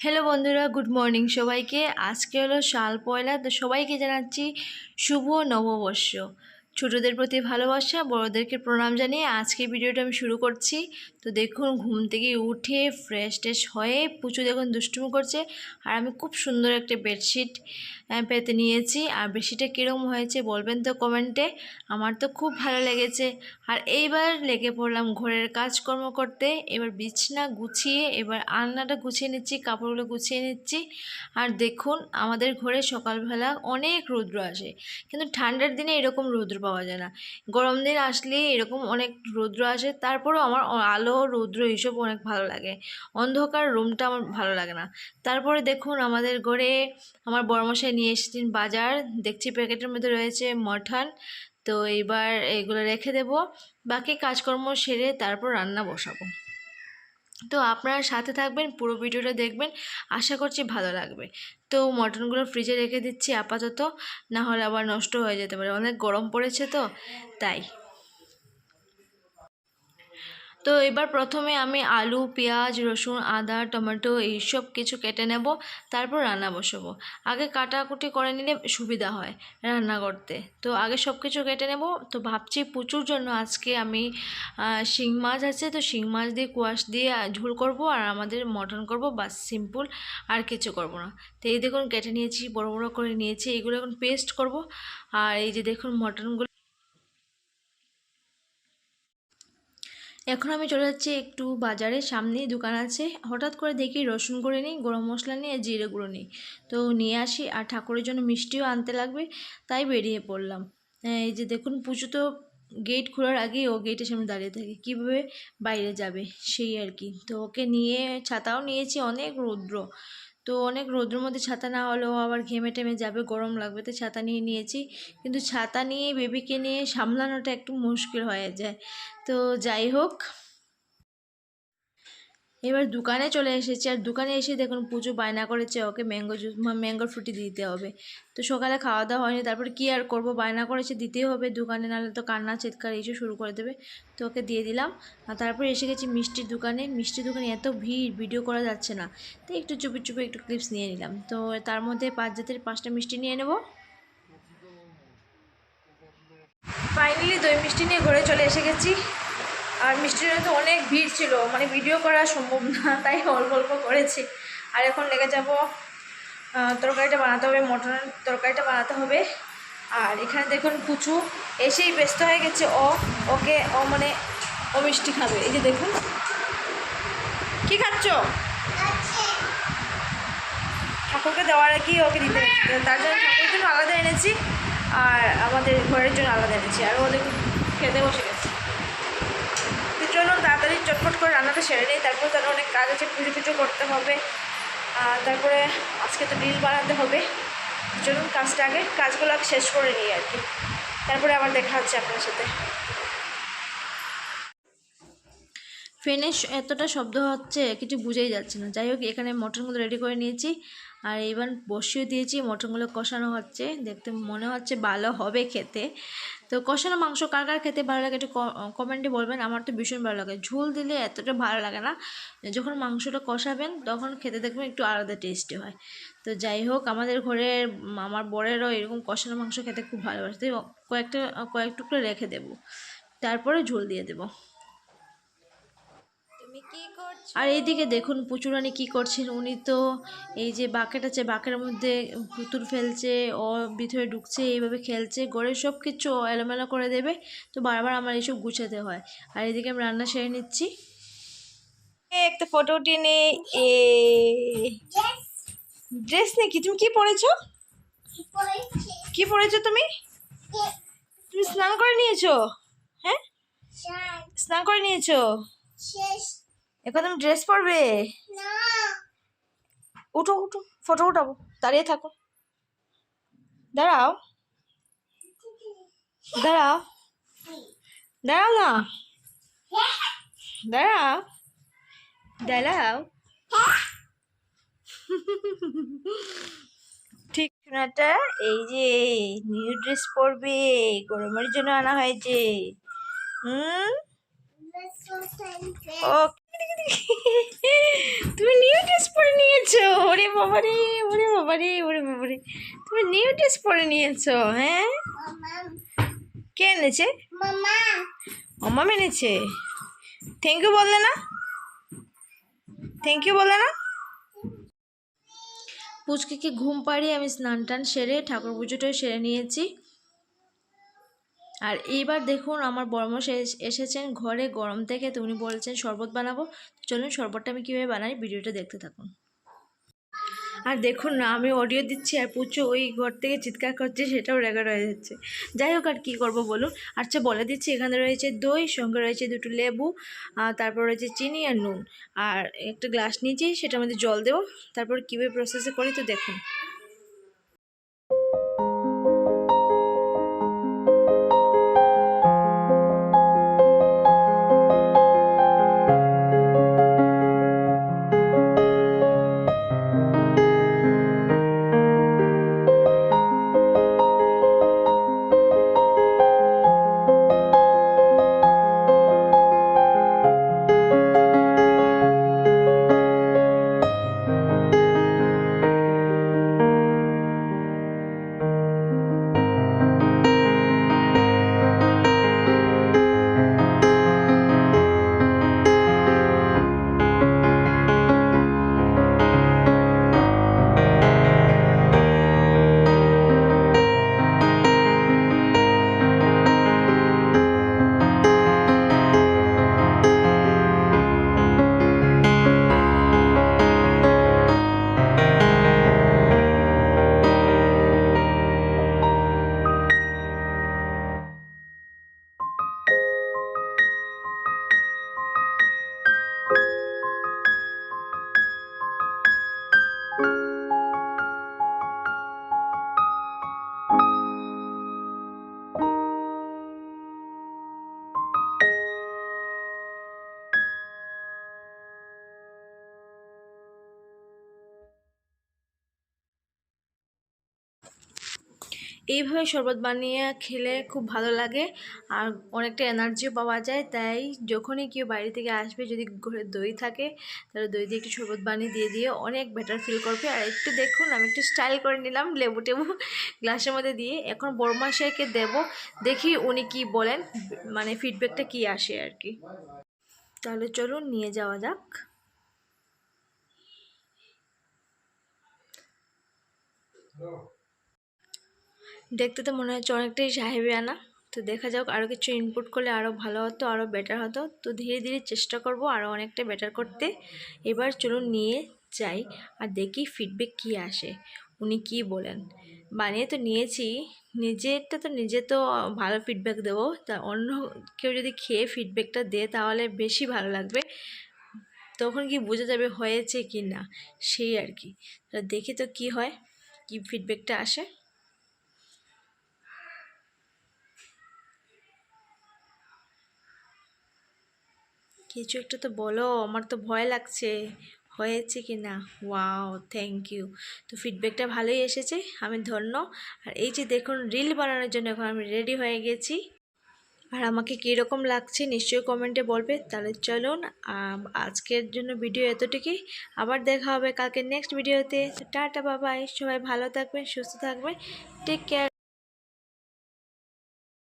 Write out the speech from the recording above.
Hello বন্ধুরা good morning সবাইকে। আজকে হলো সাল পয়লা তো সবাইকে জানাচ্ছি শুভ নববর্ষ। ছোটদের প্রতি ভালোবাসা, বড়োদেরকে প্রণাম জানিয়ে আজকে ভিডিওটা আমি শুরু করছি। তো দেখুন, ঘুম থেকে উঠে ফ্রেশ ট্রেশ হয়ে পুচু দেখুন দুষ্টুমি করছে আর আমি খুব সুন্দর একটা বেডশিট পেতে নিয়েছি। আর বেডশিটটা কীরকম হয়েছে বলবেন তো কমেন্টে আমার তো খুব ভালো লেগেছে। আর এইবার লেগে পড়লাম ঘরের কাজকর্ম করতে। এবার বিছনা গুছিয়ে, এবার আলনাটা গুছিয়ে নিচ্ছি, কাপড়গুলো গুছিয়ে নিচ্ছি। আর দেখুন, আমাদের ঘরে সকালবেলা অনেক রৌদ্র আসে। কিন্তু ঠান্ডার দিনে এরকম রৌদ্র পাওয়া যায় না। গরম দিন আসলে এরকম অনেক রৌদ্র আসে, তারপরেও আমার আলো, রৌদ্র এইসব অনেক ভালো লাগে। অন্ধকার রুমটা আমার ভালো লাগে না। তারপরে দেখুন আমাদের ঘরে আমার বড়মশাই নিয়ে এসেছেন বাজার। দেখছি প্যাকেটের মধ্যে রয়েছে মটন। তো এইবার এগুলো রেখে দেব। বাকি কাজকর্ম সেরে তারপর রান্না বসাবো। তো আপনারা সাথে থাকবেন, পুরো ভিডিওটা দেখবেন। আশা করছি ভালো লাগবে। তো মটনগুলো ফ্রিজে রেখে দিচ্ছি আপাতত না হলে আবার নষ্ট হয়ে যেতে পারে। অনেক গরম পড়েছে তো, তাই। তো এবার প্রথমে আমি আলু, পেঁয়াজ, রসুন, আদা, টমেটো এইসব কিছু কেটে নেব, তারপর রান্না বসাবো। আগে কাটাকুটি করে নিলে সুবিধা হয় রান্না করতে। তো আগে সব কিছু কেটে নেব। তো ভাবছি প্রচুর জন্য। আজকে আমি শিং মাছ আছে, তো শিং মাছ দিয়ে কুয়াশ দিয়ে ঝোল করব আর আমাদের মটন করব। বাস, সিম্পল। আর কিছু করব না। তো এই দেখুন কেটে নিয়েছি, বড় বড় করে নিয়েছি। এগুলো এখন পেস্ট করব। আর এই যে দেখুন মটনগুলো এখন আমি চলে যাচ্ছি একটু বাজারে সামনেই দোকান আছে। হঠাৎ করে দেখি রসুন করে নিই, গরম মশলা নিই আর জিরে গুঁড়ো নিই। তো নিয়ে আসি আর ঠাকুরের জন্য মিষ্টিও আনতে লাগবে, তাই বেরিয়ে পড়লাম। এই যে দেখুন, পুজো তো গেট খোলার আগেই ও গেটের সামনে দাঁড়িয়ে থাকে, কীভাবে বাইরে যাবে? সেই আর কি। তো ওকে নিয়ে, ছাতাও নিয়েছি, অনেক রৌদ্র। তো অনেক রোদ্রের মধ্যে ছাতা না হলেও আবার ঘেমে টেমে যাবে, গরম লাগবে, তো ছাতা নিয়ে নিয়েছি। কিন্তু ছাতা নিয়ে বেবিকে নিয়ে সামলানোটা একটু মুশকিল হয়ে যায়। তো যাই হোক এবার দোকানে চলে এসেছি আর দোকানে এসে দেখুন পুজো বায়না করেছে ওকে ম্যাঙ্গো জুস ম্যাঙ্গো ফ্রুটি দিতে হবে। তো সকালে খাওয়া দাওয়া হয়নি, তারপর কী আর করব? বায়না করেছে, দিতেই হবে, দোকানে নাহলে তো কান্না, চিৎকার এইসব শুরু করে দেবে। তো ওকে দিয়ে দিলাম। আর তারপরে এসে গেছি মিষ্টির দোকানে। মিষ্টির দোকানে এত ভিড়, ভিডিও করা যাচ্ছে না। তো একটু চুপি চুপি একটু ক্লিপস নিয়ে নিলাম। তো তার মধ্যে পাঁচ জাতের পাঁচটা মিষ্টি নিয়ে নেব। ফাইনালি দই মিষ্টি নিয়ে ঘরে চলে এসে গেছি। আর মিষ্টির তো অনেক ভিড় ছিল মানে ভিডিও করা সম্ভব না, তাই অল্প অল্প করেছি। আর এখন লেগে যাব তরকারিটা বানাতে হবে মটনের তরকারিটা বানাতে হবে। আর এখানে দেখুন কুচু, এসেই ব্যস্ত হয়ে গেছে ও, ওকে ও মানে ও মিষ্টি খাবে। এই যে দেখুন, কি খাচ্ছ? ঠাকুরকে দেওয়ার কি ওকে দিতে। তার জন্য ঠাকুরের জন্য আলাদা এনেছি, আর আমাদের ঘরের জন্য আলাদা এনেছি। আর ও দেখুন খেতে বসে গেছে তো চলুন তাড়াতাড়ি চটপট করে রান্নাটা সেরে নিই, তারপর তার অনেক কাজ আছে পুজো পুজো করতে হবে। তারপরে আজকে তো ডিল বানাতে হবে। চলুন কাজটা আগে, কাজগুলো শেষ করে নিই আর কি। তারপরে আবার দেখা হচ্ছে আপনার সাথে। ফ্যানে এতটা শব্দ হচ্ছে, কিছু বুঝেই যাচ্ছে না। যাই হোক, এখানে মটনগুলো রেডি করে নিয়েছি। আর এবার বসিয়ে দিয়েছি, মটনগুলো কষানো হচ্ছে। দেখতে মনে হচ্ছে ভালো হবে খেতে। তো কষানো মাংস, কার কার খেতে ভালো লাগে একটু কমেন্টে বলবেন। আমার তো ভীষণ ভালো লাগে। ঝোল দিলে এতটা ভালো লাগে না, যখন মাংসটা কষাবেন তখন খেতে দেখবেন একটু আলাদা টেস্টি হয়। তো যাই হোক, আমাদের ঘরে আমার বরেরও এরকম কষানো মাংস খেতে খুব ভালোবাসে। কয়েকটা, কয়েক টুকরো রেখে দেবো। তারপরে ঝোল দিয়ে দেবো। আর এইদিকে দেখুন পুচুরানি কি করছেন উনি তো এই যে বাকেট আছে বাকের মধ্যে পুতুল ফেলছে ও ভিতরে ঢুকছে এইভাবে খেলছে গড়ে সব কিছু এলোমেলো করে দেবে তো বারবার আমার এইসব গুছাতে হয়। আর এদিকে আমি রান্না সেরে নিচ্ছি। একটা ফটো উঠিয়ে নে এ ড্রেস নাকি তুমি কি পরেছো? কি পরেছো তুমি? তুমি স্নান করে নিয়েছো? হ্যাঁ? স্নান। করে নিয়েছো? এখন তুমি ড্রেস পরবে উঠো উঠো ফটো উঠাবো। দাঁড়িয়ে থাকো। দাঁড়াও। দাঁড়াও। দাঁড়াও না। দাঁড়াও। দাঁড়াও। ঠিক শোনাটা এই যে নিউ ড্রেস পরবে গরমের জন্য আনা হয়েছে। হুম? ও দেখি দেখি তুমি নিউ ড্রেস পরে নিয়েছো? ওরে বাবারে ওরে বাবারে ওরে বাবারে। তুমি নিউ ড্রেস পরে নিয়েছো হ্যাঁ? কে এনেছে? মামা এনেছে। থ্যাংক ইউ বললে না? থ্যাংক ইউ বললে না? পুচকিকে ঘুম পাড়িয়ে আমি স্নান টান সেরে ঠাকুর পুজোটাও সেরে নিয়েছি। আর এইবার দেখুন আমার বর্মশ এসেছেন ঘরে, গরম থেকে। তো উনি বলেছেন, শরবত বানাবো। চলুন, শরবতটা আমি কীভাবে বানাই ভিডিওটা দেখতে থাকুন। আর দেখুন না, আমি অডিও দিচ্ছি আর পুচু ওই ঘর থেকে চিৎকার করছে, সেটাও রেকর্ড হয়ে যাচ্ছে যাই হোক, আর কী করব বলুন? আচ্ছা বলে দিচ্ছি, এখানে রয়েছে দই, সঙ্গে রয়েছে দুটো লেবু তারপর রয়েছে চিনি আর নুন। আর একটা গ্লাস নিয়েছি, সেটার মধ্যে জল দেবো। তারপর কীভাবে প্রসেসে করি তো দেখুন। এইভাবে শরবত বানিয়ে খেলে খুব ভালো লাগে। আর অনেকটা এনার্জিও পাওয়া যায়, তাই যখনই কেউ বাইরে থেকে আসবে, যদি ঘরে দই থাকে, তাহলে দই দিয়ে একটু শরবত বানিয়ে দিয়ে দিয়ে অনেক বেটার ফিল করবে। আর একটু দেখুন, আমি একটু স্টাইল করে নিলাম লেবু টেবু গ্লাসের মধ্যে দিয়ে। এখন বড়মাশাইকে দেব, দেখি উনি কি বলেন মানে ফিডব্যাকটা কি আসে আর কি। তাহলে চলুন, নিয়ে যাওয়া যাক। দেখতে তো মনে হচ্ছে অনেকটাই সাহেবিয়ানা। তো দেখা যাক আরও কিছু ইনপুট করলে আরও ভালো হতো আরও বেটার হতো। তো ধীরে ধীরে চেষ্টা করব আরও অনেকটা বেটার করতে। এবার চলুন নিয়ে যাই আর দেখি ফিডব্যাক কী আসে। উনি কি বলেন? বানিয়ে তো নিয়েছি, নিজেরটা তো নিজে তো ভালো ফিডব্যাক দেবো। তা অন্য কেউ যদি খেয়ে ফিডব্যাকটা দেয় তাহলে বেশি ভালো লাগবে। তখন কি বোঝা যাবে হয়েছে কি না সেই আর কি। তা দেখি তো কি হয়, কি ফিডব্যাকটা আসে। কিছু একটা তো বলো, আমার তো ভয় লাগছে। হয়েছে কি না? ওয়াও থ্যাংক ইউ তো ফিডব্যাকটা ভালোই এসেছে, আমি ধন্য। আর এই যে দেখুন রিল বানানোর জন্য এখন আমি রেডি হয়ে গেছি। আর আমাকে কীরকম লাগছে নিশ্চয়ই কমেন্টে বলবে। তাহলে চলুন আজকের জন্য ভিডিও এতটুকুই। আবার দেখা হবে কালকে নেক্সট ভিডিওতে টাটা বাবাই সবাই ভালো থাকবেন, সুস্থ থাকবেন। Take care